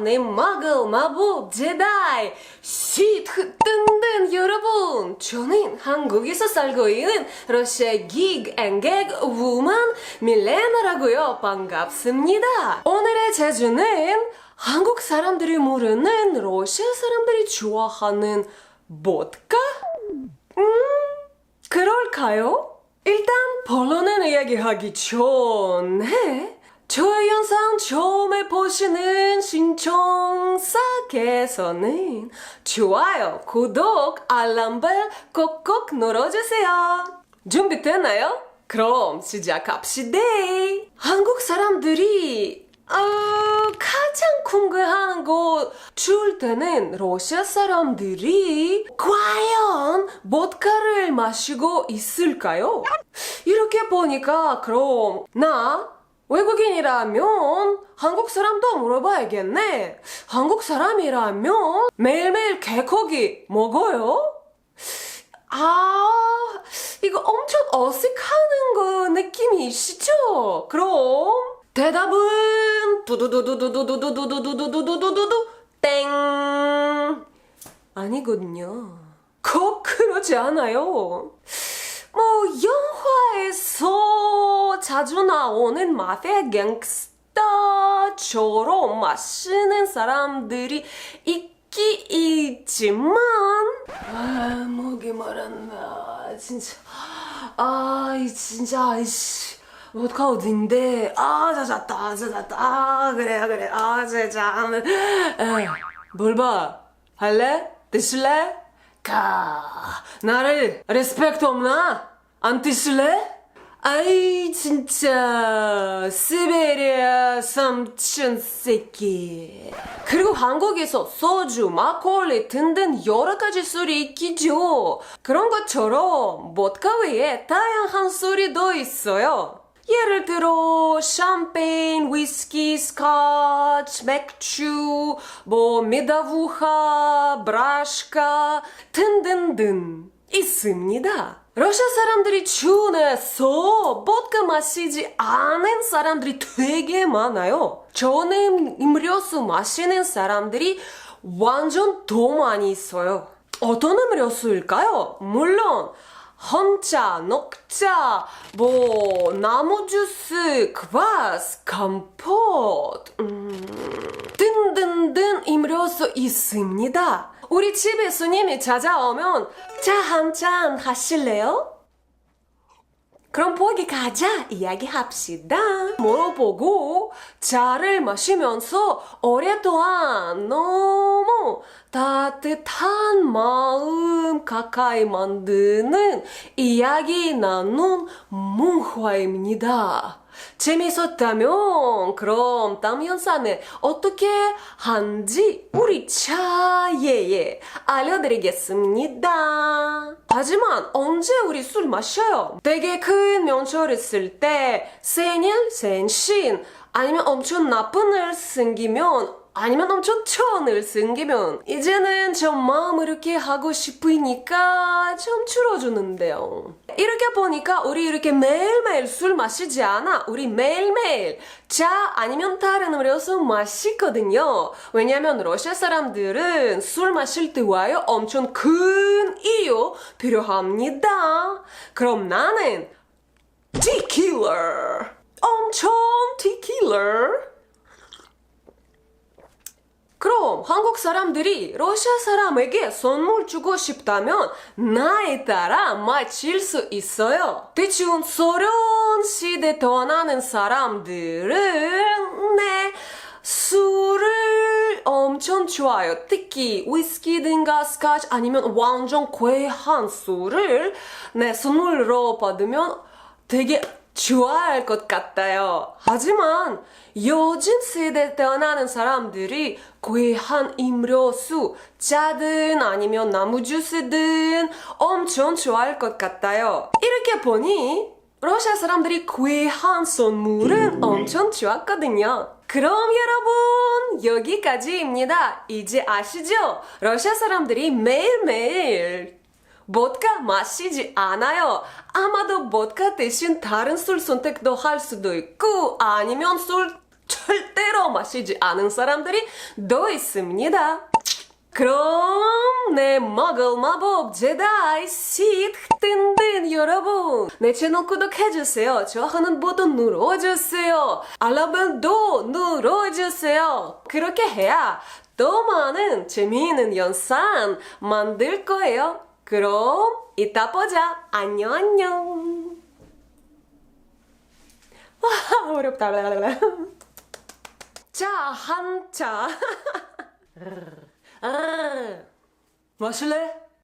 내 마글 마법 제다이 시트 뜬든 여러분! 저는 한국에서 살고 있는 러시아 기ግ 앤객 우먼 밀레나라고요. 반갑습니다. 오늘의 제주는 한국 사람들이 모르는 러시아 사람들이 좋아하는 보드카? 음 그럴까요? 일단 본론은 이야기하기 전에 저의 영상 처음에 보시는 신청사께서는 좋아요, 구독, 알람벨 꼭꼭 눌러주세요. 준비됐나요? 그럼 시작합시다. 한국 사람들이 어, 가장 궁금한 거줄 때는 러시아 사람들이 과연 보드카를 마시고 있을까요? 이렇게 보니까 그럼 나 외국인이라면 한국 사람도 물어봐야겠네. 한국 사람이라면 매일매일 개고기 먹어요? 아, 이거 엄청 어색하는 거 느낌이시죠? 그럼 대답은 두두두두두두두두두두두두두두 땡 아니거든요. 꼭 그러지 않아요. 뭐 자주 나오는 마피아 갱스터처럼 마시는 사람들이 있기 있지만 아 목이 마른다 진짜 아이 진짜 아이씨 어디가 어딘데? 아 자잤다 자잤다. 아 그래 그래. 아 진짜 뭘봐? 할래? 드실래? 가. 나를 리스펙트 없나? 안 드실래 아이 진짜. 시베리아 삼촌 새끼. 그리고 한국에서 소주, 막걸리 등등 여러 가지 술이 있기죠. 그런 것처럼 보드카 외에 다양한 술이 더 있어요. 예를 들어 샴페인, 위스키, 스카치, 맥주, 뭐 미다부하, 브라시카 등등등 있습니다. 러시아 사람들이 주내서 보드카 마시지 않은 사람들이 되게 많아요. 저는 음료수 마시는 사람들이 완전 더 많이 있어요. 어떤 음료수일까요? 물론 혼자, 녹차, 뭐 나무 주스, 그바스, 컴포트, 음, 등등등 음료수 있습니다. 우리 집에 손님이 찾아오면 차 한 잔 하실래요? 그럼 보기 가자 이야기합시다. 물어보고 차를 마시면서 오랫동안 너무 따뜻한 마음 가까이 만드는 이야기 나눈 문화입니다. 재밌었다면 그럼 다음 영상에 어떻게 하는지 우리 차예에 알려드리겠습니다. 하지만 언제 우리 술 마셔요? 되게 큰 명절 있을 때 생일, 생신 아니면 엄청 나쁜 일 생기면 아니면 엄청 일 생기면 이제는 좀 마음 이렇게 하고 싶으니까 좀 줄어주는데요. 이렇게 보니까 우리 이렇게 매일매일 술 마시지 않아. 우리 매일매일 차 아니면 다른 음료수 마시거든요. 왜냐면 러시아 사람들은 술 마실 때 와요 엄청 큰 이유 필요합니다. 그럼 나는 티킬러 엄청 티킬러 한국 사람들이 러시아 사람에게 선물 주고 싶다면 나에 따라 마칠 수 있어요. 대충 소련 시대 떠나는 사람들은 네 술을 엄청 좋아요. 특히 위스키든가 스카치 아니면 완전 괴한 술을 네 선물로 받으면 되게 좋아할 것 같아요. 하지만 요즘 세대 태어나는 사람들이 괴한 음료수, 차든 아니면 나무 주스든 엄청 좋아할 것 같아요. 이렇게 보니 러시아 사람들이 괴한 선물은 엄청 좋았거든요. 그럼 여러분 여기까지입니다. 이제 아시죠? 러시아 사람들이 매일매일 보드카 마시지 않아요. 아마도 보드카 대신 다른 술 선택도 할 수도 있고 아니면 술 절대로 마시지 않은 사람들이 더 있습니다. 그럼 내 먹을 마법 제다이 시트 뜬든 여러분 내 채널 구독해주세요 좋아하는 버튼 눌러주세요 알람벨도 눌러주세요 그렇게 해야 더 많은 재미있는 영상 만들 거예요 그럼 이따 보자. 안녕 안녕. 와 어렵다. 자 한차 아, 마실래?